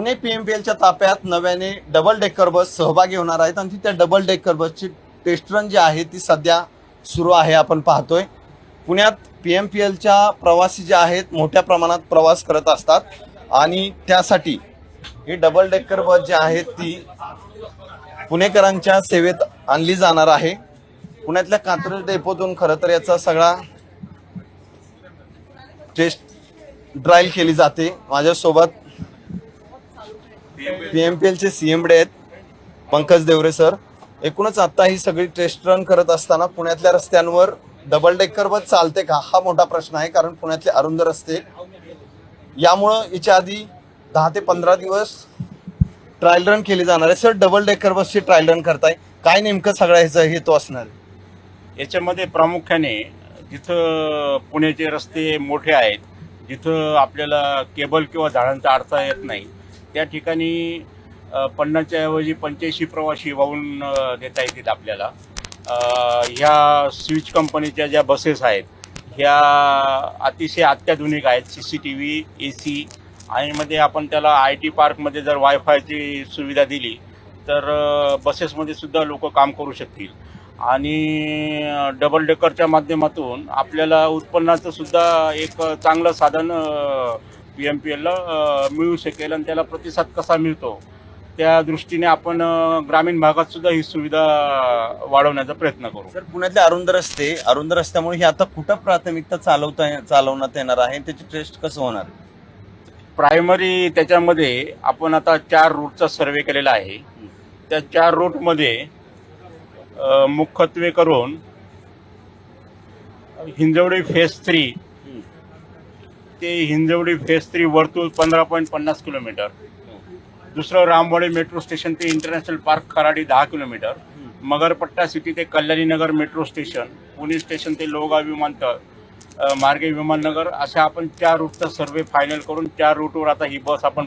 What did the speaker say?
पुणे पीएमपीएलच्या ताफ्यात नव्याने double decker bus सहभागी होणार आहेत. आणि त्या डबल डेकर बसची टेस्ट रन जी आहे ती सध्या सुरू आहे आपण पाहतोय. पुण्यात पी एम पी एलच्या प्रवासी जे आहेत मोठ्या प्रमाणात प्रवास करत असतात. आणि त्यासाठी ही डबल डेकर बस जी आहे ती पुणेकरांच्या सेवेत आणली जाणार आहे. पुण्यातल्या कात्रज डेपोतून खरं तर याचा सगळा टेस्ट ड्राईल केली जाते. माझ्यासोबत पीएमपीएलचे सीएमडे आहेत. पंकज देवरे सर. एकूणच आता ही सगळी टेस्ट रन करत असताना पुण्यातल्या रस्त्यांवर डबल डेकर बस चालते का? हा मोठा प्रश्न आहे कारण पुण्यातले अरुंद रस्ते यामुळं याच्या आधी दहा ते पंधरा दिवस ट्रायल रन केली जाणार आहे. सर डबल डेकर बसची ट्रायल रन करताय. काय नेमकं सगळं ह्याचा हेतू असणार याच्यामध्ये प्रामुख्याने जिथं पुण्याचे रस्ते मोठे आहेत जिथं आपल्याला केबल किंवा झाडांचा अडथळा येत नाही त्या ठिकाणी पन्नाच्या पन्नासच्या ऐवजी पंच्याऐंशी प्रवासी वाहून देता येतील आपल्याला. ह्या स्विच कंपनीच्या ज्या बसेस आहेत ह्या अतिशय अत्याधुनिक आहेत. C C T V A C आणि मध्ये आपण त्याला आय टी पार्कमध्ये जर वायफायची सुविधा दिली तर बसेसमध्ये सुद्धा लोक काम करू शकतील. आणि डबल डेकरच्या माध्यमातून आपल्याला उत्पन्नाचं सुद्धा एक चांगलं साधन पी एम पी एलला मिळू शकेल आणि त्याला प्रतिसाद कसा मिळतो त्या दृष्टीने आपण ग्रामीण भागात सुद्धा ही सुविधा वाढवण्याचा प्रयत्न करू. सर पुण्यातले अरुंद रस्ते अरुंद रस्त्यामुळे हे आता कुठं प्राथमिकता चालवता चालवण्यात येणार आहे त्याची टेस्ट कसं होणार? प्रायमरी त्याच्यामध्ये आपण आता चार रूटचा सर्वे केलेला आहे. त्या चार रूटमध्ये मुख्यत्वे करून हिंजवडी फेज थ्री ते हिंजवडी फेस थ्री वर्तुळ पंधरा पॉईंट पन्नास किलोमीटर. दुसरं रामवाडी मेट्रो स्टेशन ते इंटरनॅशनल पार्क खराडी दहा किलोमीटर. मगरपट्टा सिटी ते Kalyani Nagar metro station Pune station ते लोहगाव विमानतळ मार्गे विमाननगर अशा आपण चार रूटचा सर्वे फायनल करून चार रूटवर आता ही बस आपण